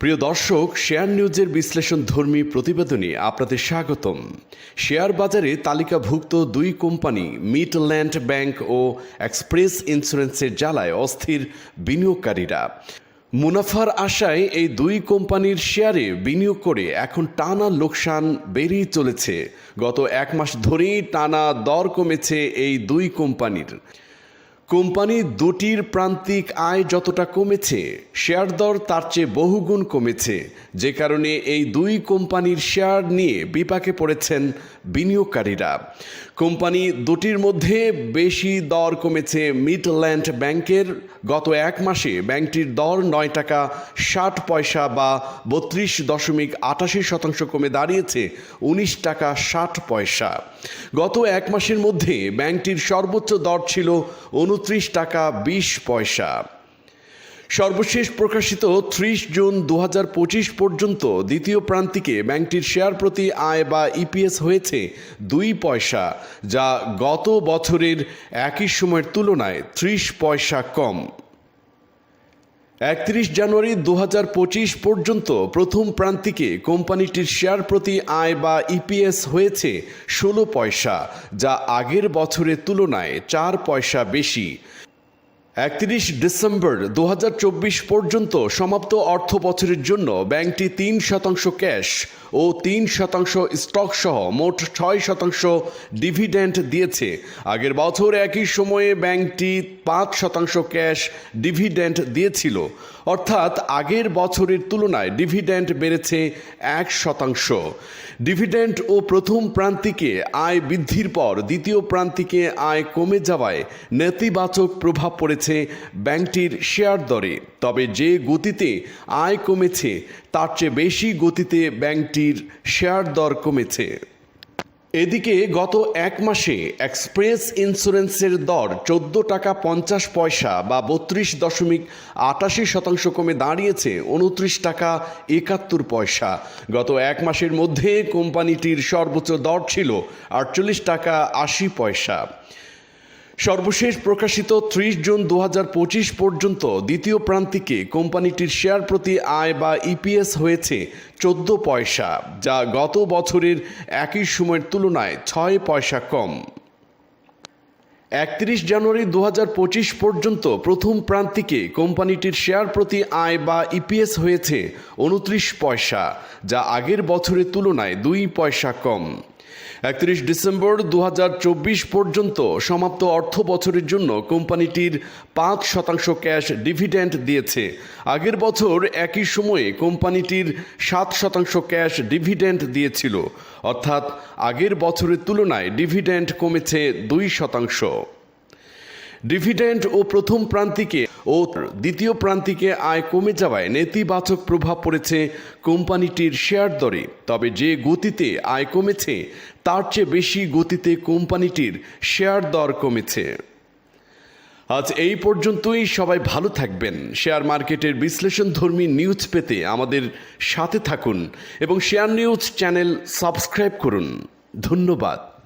প্রিয় দর্শক, শেয়ার নিউজের বিশ্লেষণ ধর্মী প্রতিবেদনে আপনাদের স্বাগতম। শেয়ার বাজারে তালিকাভুক্ত দুই কোম্পানি, মিডল্যান্ড ব্যাংক ও এক্সপ্রেস ইন্স্যুরেন্সের জ্বালায় অস্থির বিনিয়োগকারীরা। মুনাফার আশায় এই দুই কোম্পানির শেয়ারে বিনিয়োগ করে এখন টানা লোকসান বেড়েই চলেছে। গত এক মাস ধরেই টানা দর কমেছে এই দুই কোম্পানির। কোম্পানি দুটির প্রান্তিক আয় যতটা কমেছে, শেয়ার দর তার চেয়ে বহুগুণ কমেছে। যে কারণে এই দুই কোম্পানির শেয়ার নিয়ে বিপাকে পড়েছেন বিনিয়োগকারীরা। কোম্পানি দুটির মধ্যে বেশি দর কমেছে মিডল্যান্ড ব্যাংকের। গত এক মাসে ব্যাংকটির দর নয় টাকা ষাট পয়সা বা বত্রিশ দশমিক আটাশি শতাংশ কমে দাঁড়িয়েছে উনিশ টাকা ষাট পয়সা। গত এক মাসের মধ্যে ব্যাংকটির সর্বোচ্চ দর ছিল উনত্রিশ টাকা বিশ পয়সা। সর্বশেষ প্রকাশিত ত্রিশ জুন দু হাজার পঁচিশ পর্যন্ত দ্বিতীয় প্রান্তিকে ব্যাংকটির শেয়ার প্রতি আয় বা ইপিএস হয়েছে দুই পয়সা, যা গত বছরের একই সময়ের তুলনায় ত্রিশ পয়সা কম। একত্রিশ জানুয়ারি দু হাজার পঁচিশ পর্যন্ত প্রথম প্রান্তিকে কোম্পানিটির শেয়ার প্রতি আয় বা ইপিএস হয়েছে ষোলো পয়সা, যা আগের বছরের তুলনায় চার পয়সা বেশি। একত্রিশ ডিসেম্বর দু হাজার চব্বিশ পর্যন্ত সমাপ্ত অর্থ বছরের জন্য ব্যাংকটি তিন শতাংশ ক্যাশ ও তিন শতাংশ স্টক সহ মোট ছয় শতাংশ ডিভিডেন্ড দিয়েছে। আগের বছর একই সময়ে ব্যাংকটি পাঁচ শতাংশ ক্যাশ ডিভিডেন্ড দিয়েছিল। অর্থাৎ আগের বছরের তুলনায় ডিভিডেন্ড বেড়েছে এক শতাংশ। ডিভিডেন্ড ও প্রথম প্রান্তিকে আয় বৃদ্ধির পর দ্বিতীয় প্রান্তিকে আয় কমে যাওয়ায় নেতিবাচক প্রভাব পড়েছে ব্যাংকটির শেয়ার দরে। তবে যে গতিতে আয় কমেছে, তার চেয়ে বেশি গতিতে ব্যাংকটির শেয়ার দর কমেছে। এদিকে গত এক মাসে এক্সপ্রেস ইন্স্যুরেন্সের দর চোদ্দ টাকা পঞ্চাশ পয়সা বা বত্রিশ দশমিক আটাশি শতাংশ কমে দাঁড়িয়েছে উনত্রিশ টাকা একাত্তর পয়সা। গত এক মাসের মধ্যে কোম্পানিটির সর্বোচ্চ দর ছিল আটচল্লিশ টাকা আশি পয়সা। সর্বশেষ প্রকাশিত ত্রিশ জুন দু হাজার পঁচিশ পর্যন্ত দ্বিতীয় প্রান্তিকে কোম্পানিটির শেয়ার প্রতি আয় বা ইপিএস হয়েছে চোদ্দ পয়সা, যা গত বছরের একই সময়ের তুলনায় ছয় পয়সা কম। একত্রিশ জানুয়ারি দু হাজার পঁচিশ পর্যন্ত প্রথম প্রান্তিকে কোম্পানিটির শেয়ার প্রতি আয় বা ইপিএস হয়েছে উনত্রিশ পয়সা, যা আগের বছরের তুলনায় দুই পয়সা কম। একত্রিশ ডিসেম্বর দু হাজার চব্বিশ পর্যন্ত সমাপ্ত অর্থ বছরের জন্য কোম্পানিটির পাঁচ শতাংশ ক্যাশ ডিভিডেন্ড দিয়েছে। আগের বছর একই সময়ে কোম্পানিটির সাত শতাংশ ক্যাশ ডিভিডেন্ড দিয়েছিল। অর্থাৎ আগের বছরের তুলনায় ডিভিডেন্ড কমেছে দুই শতাংশ। ডিভিডেন্ড ও প্রথম প্রান্তিকে ও দ্বিতীয় প্রান্তিকে আয় কমে যাওয়ায় নেতিবাচক প্রভাব পড়েছে কোম্পানিটির শেয়ার দরে। তবে যে গতিতে আয় কমেছে, তার চেয়ে বেশি গতিতে কোম্পানিটির শেয়ার দর কমেছে। আজ এই পর্যন্তই, সবাই ভালো থাকবেন। শেয়ার মার্কেটের বিশ্লেষণধর্মী নিউজ পেতে আমাদের সাথে থাকুন এবং শেয়ার নিউজ চ্যানেল সাবস্ক্রাইব করুন। ধন্যবাদ।